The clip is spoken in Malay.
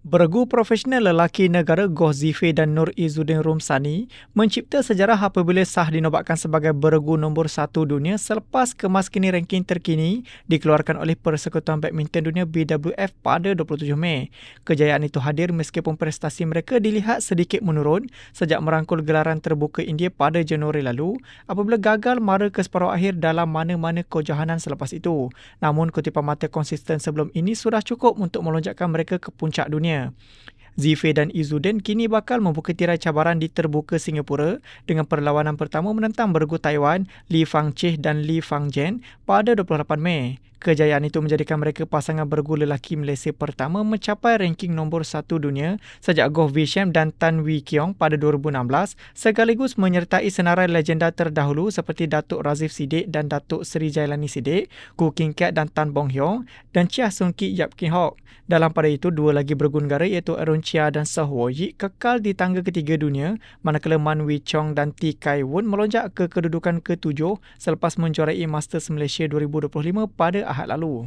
Beregu profesional lelaki negara Goh Zife dan Nur Izzuddin Rumsani mencipta sejarah apabila sah dinobatkan sebagai beregu nombor satu dunia selepas kemaskini ranking terkini dikeluarkan oleh Persekutuan Badminton Dunia BWF pada 27 Mei. Kejayaan itu hadir meskipun prestasi mereka dilihat sedikit menurun sejak merangkul gelaran terbuka India pada Januari lalu apabila gagal mara ke separuh akhir dalam mana-mana kejohanan selepas itu. Namun kutipan mata konsisten sebelum ini sudah cukup untuk melonjakkan mereka ke puncak dunia dunia. Zife dan Izzuddin kini bakal membuka tirai cabaran di terbuka Singapura dengan perlawanan pertama menentang bergu Taiwan Li Fang Chih dan Li Fang Jen pada 28 Mei. Kejayaan itu menjadikan mereka pasangan bergu lelaki Malaysia pertama mencapai ranking nombor satu dunia sejak Goh Vishem dan Tan Wee Kiong pada 2016 sekaligus menyertai senarai legenda terdahulu seperti Datuk Razif Sidik dan Datuk Seri Jailani Sidik, Ku King Kat dan Tan Bong Hyong dan Chia Sun Ki Yap Kin Hock. Dalam pada itu, dua lagi bergu negara iaitu Arun Chia dan Seh Wo Yi kekal di tangga ketiga dunia manakala Man Wee Chong dan T Kai Woon melonjak ke kedudukan ketujuh selepas menjuarai Masters Malaysia 2025 pada Ahad lalu.